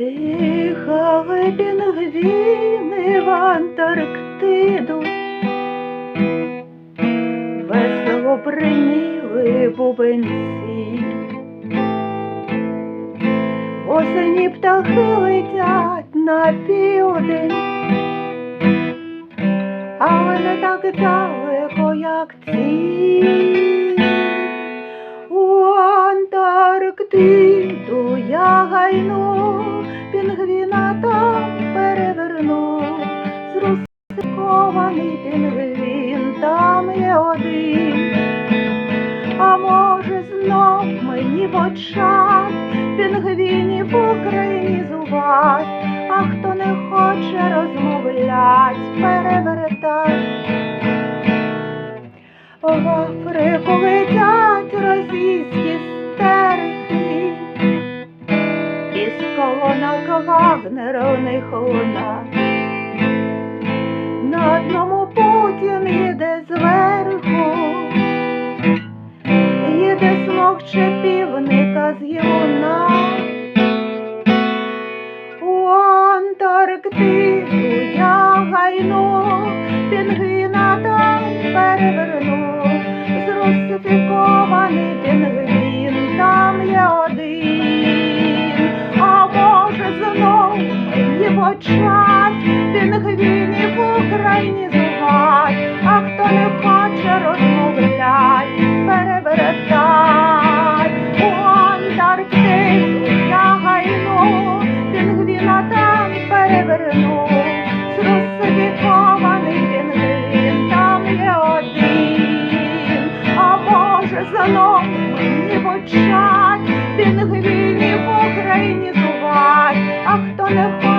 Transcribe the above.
Їхали пінгвіни в Антарктиду, весело приніли бубенці. Осені птахи летять на південь, але не так далеко, як ці. Пінгвіна там переверну, зрусикований пінгвін там є один. А може знов мені почать пінгвінів українізувати, а хто не хоче розмовлять, перевертать. В них луна. На одному Путін їде зверху, їде смокче півника з гівуна. У Антарктиду я гайну, пінгвіна там переверну, зрусифікований пінгвін знов мені почать пінгвінів українізувати, а хто не хоче